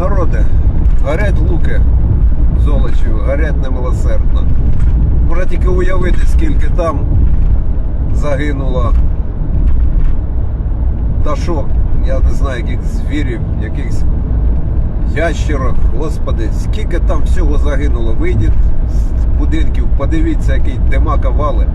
Народи, горять луки золочів, горять немилосердно. Можна тільки уявити, скільки там загинуло. Та що, я не знаю, яких звірів, якихось ящерок, господи, скільки там всього загинуло. Вийдіть з будинків, подивіться, який димака вали.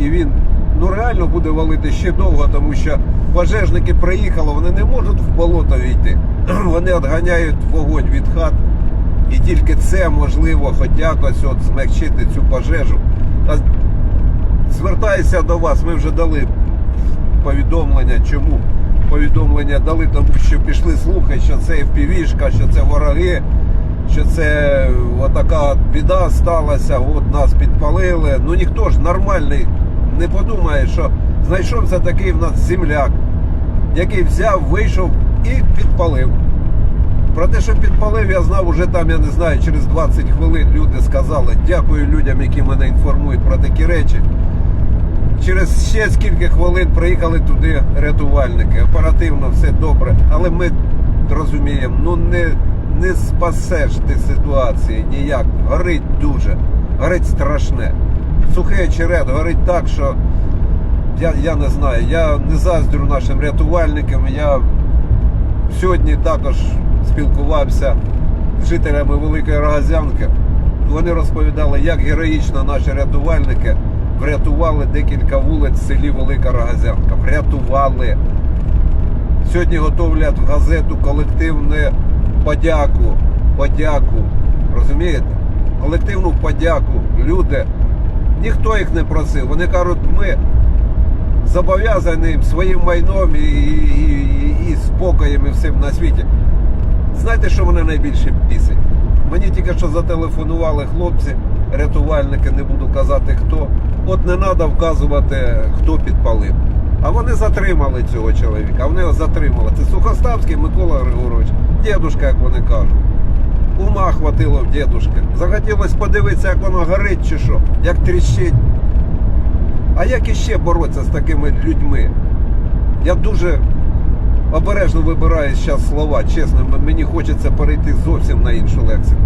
І він ну реально буде валити ще довго, тому що пожежники приїхали, вони не можуть в болото війти. Вони відганяють вогонь від хат. І тільки це можливо хоч якось от змягчити цю пожежу. Та звертаюся до вас, ми вже дали повідомлення. Чому? Повідомлення дали, тому що пішли слухи, що це впівішка, що це вороги, що це отака біда сталася, от нас підпалили. Ну ніхто ж нормальний не подумає, що знайшовся такий в нас земляк, який взяв, вийшов і підпалив. Про те, що підпалив, я знав уже там, я не знаю, через 20 хвилин люди сказали, дякую людям, які мене інформують про такі речі. Через ще скільки хвилин приїхали туди рятувальники. Оперативно все добре. Але ми розуміємо, ну не, не спасеш ти ситуації ніяк. Горить дуже, горить страшне. Сухий очерет горить так, що я, я не знаю, я не заздрю нашим рятувальникам. Я сьогодні також спілкувався з жителями Великої Рогазянки. Вони розповідали, як героїчно наші рятувальники врятували декілька вулиць в селі Велика Рогазянка. Врятували. Сьогодні готовлять в газету колективну подяку. Подяку. Розумієте? Колективну подяку. Люди. Ніхто їх не просив. Вони кажуть, ми зобов'язані своїм майном і, і, і, і спокоєм і всім на світі. Знаєте, що мене найбільше бісить? Мені тільки що зателефонували хлопці, рятувальники, не буду казати хто. От не треба вказувати, хто підпалив. А вони затримали цього чоловіка, вони його затримали. Це Сухоставський Микола Григорович, дідушка, як вони кажуть. Ума хватило в дідушки. Захотілося подивитися, як воно горить чи що, як тріщить. А як іще боротися з такими людьми? Я дуже обережно вибираю зараз слова, чесно, мені хочеться перейти зовсім на іншу лексику.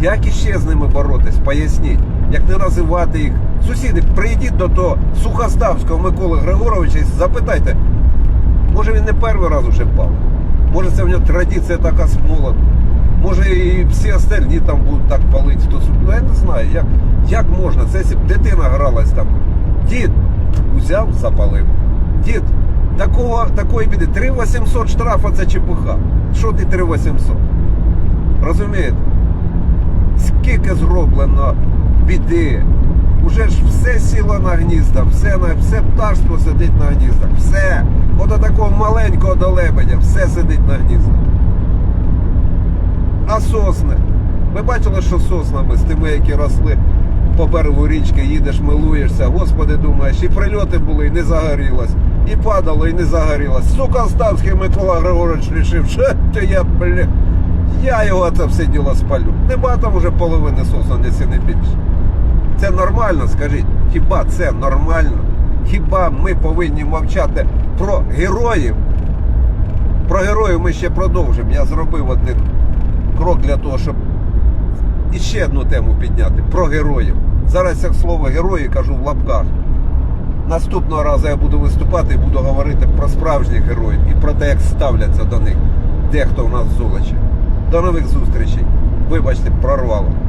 Як іще з ними боротись? Поясніть, як не називати їх. Сусіди, прийдіть до того Сухоставського Миколи Григоровича і запитайте, може він не перший раз уже впав? Може це в нього традиція така молоду? Може і всі остальні там будуть так палити, ну я не знаю, як, як можна? Це якщо б дитина гралась там. Дід узяв, запалив. Дід, такого, такої біди. 3800 штрафа це чепуха. Що ти 3800? Розумієте? Скільки зроблено біди. Уже ж все сіло на гнізда, все, на, все пташство сидить на гніздах. Все. От такого маленького до лебедя, все сидить на гніздах. А сосни? Ви бачили, що соснами з тими, які росли по берегу річки, їдеш, милуєшся, господи, думаєш, і прильоти були, і не загорілось, і падало, і не загорілось. Сука, Ставський Микола Григорович рішив, що ти я, бля, я його це все діло спалю. Нема там уже половини якщо не більше. Це нормально, скажіть? Хіба це нормально? Хіба ми повинні мовчати про героїв? Про героїв ми ще продовжимо. Я зробив один крок для того, щоб іще одну тему підняти про героїв. Зараз як слово герої кажу в лапках. Наступного разу я буду виступати і буду говорити про справжніх героїв і про те, як ставляться до них. Дехто в нас золочі. До нових зустрічей. Вибачте, прорвало.